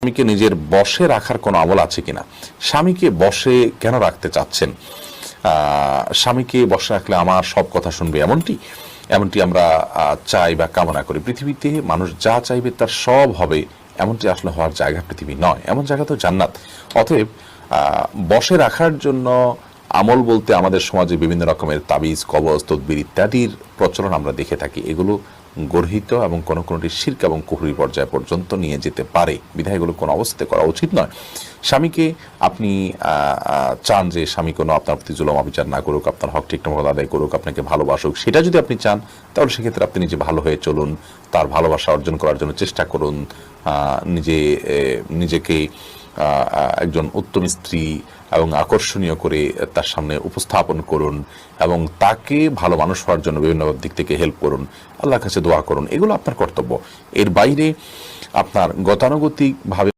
স্বামীকে নিজের বশে রাখার কোনো আমল আছে কিনা? স্বামীকে বশে কেন রাখতে চাচ্ছেন? স্বামীকে বশে রাখলে আমার সব কথা শুনবে এমনটি? এমনটি আমরা চাই বা কামনা করি। পৃথিবীতে মানুষ যা চাইবে তার সব হবে। এমনটি আসলে হওয়ার জায়গা পৃথিবী নয়। এমন জায়গা তো জান্নাত। অতএব বশে রাখার জন্য আমল বলতে আমাদের সমাজে বিভিন্ন রকমের তাবিজ, কবজ, তদবির ইত্যাদির প্রচলন আমরা দেখে থাকি। এগুলো গর্হিত এবং কোনো কোনোটি শির্ক এবং কুহুরি পর্যায় পর্যন্ত নিয়ে যেতে পারে। বিধায়গুলো কোনো অবস্থাতে করা উচিত নয়। স্বামীকে আপনি চান যে স্বামী কোনো আপনার প্রতি জুলম অবিচার না করুক, আপনার হক ঠিক মতো আদায় করুক, আপনাকে ভালোবাসুক, সেটা যদি আপনি চান, তাহলে সেক্ষেত্রে আপনি নিজে ভালো হয়ে চলুন, তার ভালোবাসা অর্জন করার জন্য চেষ্টা করুন নিজে নিজেকে একজন উত্তম স্ত্রী এবং আকর্ষণীয় করে তার সামনে উপস্থাপন করুন এবং তাকে ভালো মানুষ হওয়ার জন্য বিভিন্ন দিক থেকে হেল্প করুন। আল্লাহর কাছে দোয়া করুন। এগুলো আপনার কর্তব্য। এর বাইরে আপনার গতানুগতিকভাবে